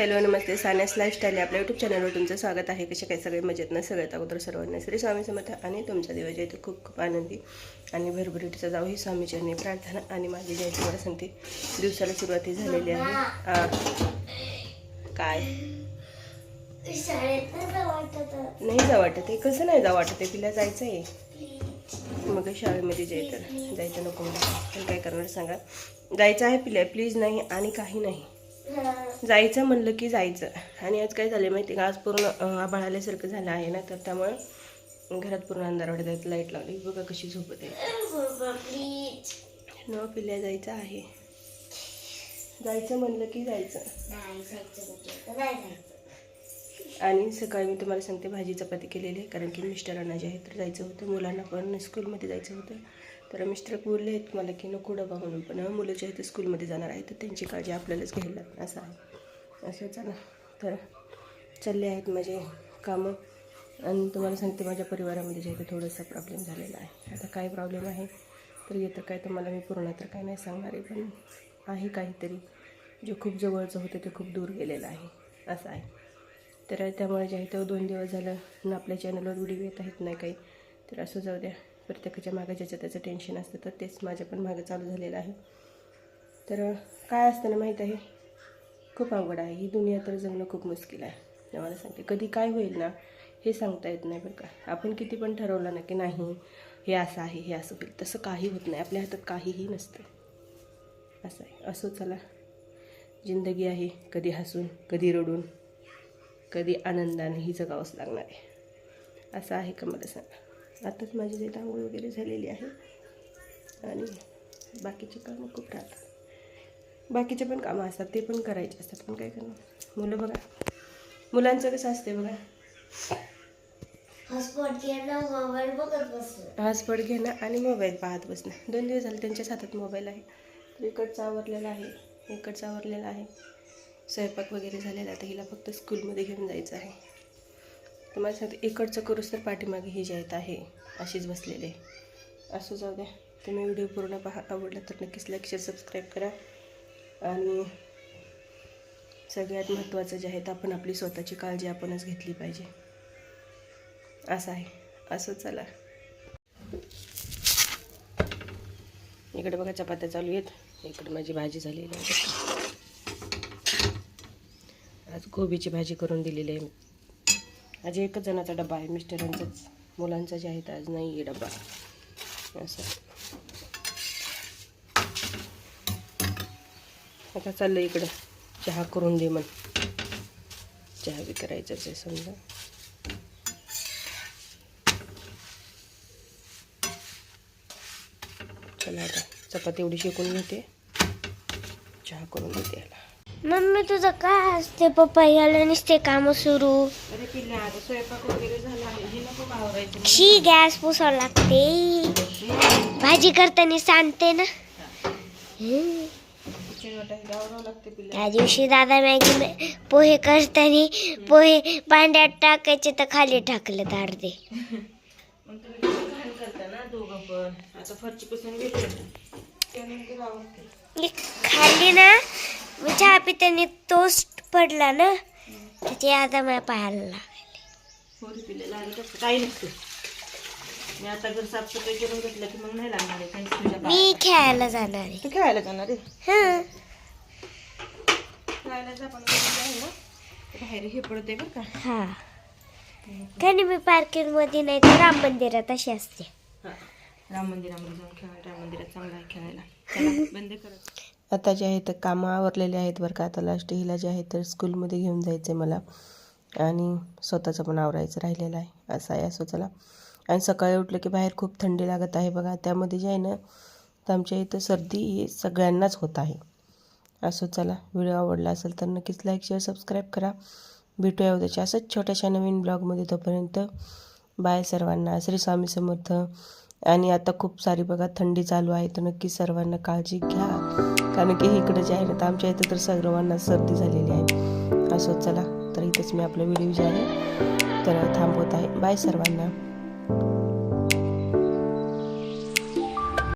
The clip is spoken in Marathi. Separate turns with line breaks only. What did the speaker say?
हॅलो नमस्ते सान्यास लाईफस्टाईल स्टाईल आपल्या यूट्यूब चॅनलवर तुमचं स्वागत आहे. कसे काय सगळे? मजेत ना? सगळ्यात अगोदर सर्वांना श्री स्वामी समर्थ आणि तुमचा दिवस आहे आहे खूप खूप आनंदी आणि भरभरीटीचा जाऊ ही स्वामीचरणी प्रार्थना आणि माझी जयंती मला सांगते दिवसाला सुरुवाती झालेली आहे. काय?
नाही
जाऊ जा वाटत आहे. कसं नाही जा वाटत आहे? तिला जायचं आहे मग शाळेमध्ये जायचं तर जायचं नको मला. काय करणार सांगा? जायचं आहे पिल्या. प्लीज नाही आणि काही नाही. जायचं म्हणलं की जायचं. आणि आज काय झालं माहिती का? आज पूर्ण आभाळ आल्यासारखं झालं आहे ना तर त्यामुळं घरात पूर्ण अंधार वाटत आहे लाइट लावली. बघा कशी झोपत आहे. न पिल्या जायचं आहे. जायचं म्हणलं की जायचं. आणि सकाळी मी तुम्हाला सांगते भाजी चपाती केलेली आहे कारण की मिस्टरांना जे आहे तर जायचं होतं. मुलांना पण स्कूलमध्ये जायचं होतं. तर मिस्टर बोलले आहेत मला की नको डबा म्हणून पण मुलं जे आहे ते स्कूलमध्ये जाणार आहे तर त्यांची काळजी आपल्यालाच घ्यायला लागणार असं आहे. असं चला. तर चालले आहेत माझे कामं. आणि तुम्हाला सांगते माझ्या परिवारामध्ये जे आहे ते थोडासा प्रॉब्लेम झालेला आहे. आता काय प्रॉब्लेम आहे तर येतं काय तुम्हाला मी पूर्ण तर काय नाही सांगणार आहे पण आहे काहीतरी. जे खूप जवळचं होतं ते खूप दूर गेलेलं आहे असं आहे. तर त्यामुळे जे आहे तर दोन दिवस झालं ना आपल्या चॅनलवर व्हिडिओ येत आहेत नाही काही. तर असं जाऊ द्या. प्रत्येकाच्या मागे ज्याचं त्याचं टेन्शन असतं तर तेच माझ्या पण मागे चालू झालेलं आहे. तर काय असतं ना माहीत आहे? खूप अवघड आहे. ही दुनिया तर जगणं खूप मुश्किल आहे. मला सांगते कधी काय होईल ना हे सांगता येत नाही बरं का. आपण किती पण ठरवलं ना की नाही हे असं आहे हे असं होईल. तसं काही होत नाही. आपल्या हातात काहीही नसतं. असं आहे. असो चला. जिंदगी आहे. कधी हसून कधी रडून कधी आनंदाने ही जगावंच लागणार आहे. असं आहे का मला सांगा? आताच माझी जे आंघोळ वगैरे झालेली आहे. आणि बाकीचे कामं खूप राहतात. बाकीचे पण कामं असतात ते पण करायचे असतात. पण काय करणार? मुलं बघा. मुलांचं कसं असते बघा.
हॉस्पॉट घेणं
आणि मोबाईल पाहत बसणं. दोन दिवस झाले त्यांच्याच हातात मोबाईल आहे. तर इकडचा आवरलेला आहे. इकडचा आवरलेला आहे. स्वयंपाक वगैरे झालेला तर हिला फक्त स्कूलमध्ये घेऊन जायचं आहे. तर मला सांगते इकडचं करूस तर पाठीमागे ही जी आहेत आहे अशीच बसलेली आहे. असं जाऊ द्या. तुम्ही व्हिडिओ पूर्ण पहा आवडला तर नक्कीच लाईक शेअर सबस्क्राईब करा. आणि सगळ्यात महत्त्वाचं जे आहे तर आपण आपली स्वतःची काळजी आपणच घेतली पाहिजे. असं आहे. असं चला. इकडे बघा चपात्या चालू आहेत. इकडे माझी भाजी झालेली आहे. आज गोबीची भाजी करून दिलेली आहे आज एकच जणाचा डबा आहे मिस्टरांचाच. मुलांचा जे आहे तर आज नाही आहे डबा. असं. आता चाललं इकडं. चहा करून दे म्हण. चहा बी करायचाच आहे समजा. चला आता. चपाती एवढी शेकून घेते. चहा करून देते याला.
मम्मी तुझं काय असते पप्पा? याला नुसते काम सुरू.
अरे पिल्ल्या आता स्वयंपाक वगैरे झाला. आहे हे नको आवरायचं
शी गॅस पुसावं लागते. भाजी करताना सांगते ना. हम्म.
किचन वाटायला आवरावं लागते पिल्ल्या
त्या दिवशी दादा मॅगी मे- पोहे करताना पोहे पांड्यात टाकायचे तर खाली टाकले अर्धे
मग तुम्ही किती घाण करता ना दोघं पण. आता फरची पुसून घेते त्यानंतर आवडते
खाली ना मी चहा पिताना टोस्ट पडला ना ते आता माझ्या पायाला लागले
लागत काही नसतं. मी आता घर साफसफाई करून घेतलं की मग नाही लागणार आहे काही तुझ्या
मी
पायाला.
खेळायला जाणार आहे.
तू खेळायला जाणार आहे?
हं.
खेळायला जा पण आहे ना ते बाहेर हे पडते बरं का.
हा. कारण मी पार्किंगमध्ये नाही तर राम मंदिरात अशी असते.
हा. राम मंदिरामध्ये जाऊन खेळायला राम मंदिरात चांगलं आहे खेळायला. बंद करा. आता जे आहे तर कामं आवरलेले आहेत बरं का. आता लास्ट हिला जे आहे तर स्कूलमध्ये घेऊन जायचं आहे मला. आणि स्वतःचं पण आवरायचं राहिलेलं आहे. असं आहे असं चला. आणि सकाळी उठलं की बाहेर खूप थंडी लागत आहे बघा. त्यामध्ये जे आहे ना तर आमच्या इथं सर्दी ही सगळ्यांनाच होत आहे. असो चला. व्हिडिओ आवडला असेल तर नक्कीच लाईक शेअर सबस्क्राईब करा. भेटूया उद्याच्या असंच छोट्याशा नवीन ब्लॉगमध्ये तोपर्यंत. बाय सर्वांना. श्री स्वामी समर्थ. आणि आता खूप सारी बघा थंडी चालू आहे तर नक्की सर्वांना काळजी घ्या. कारण की इकडं जे आहे ना तर आमच्या इथं तर सर्वांना सर्दी झालेली आहे. असं चला तर इथंच मी आपला व्हिडिओ जे आहे तर थांबवत आहे. बाय सर्वांना.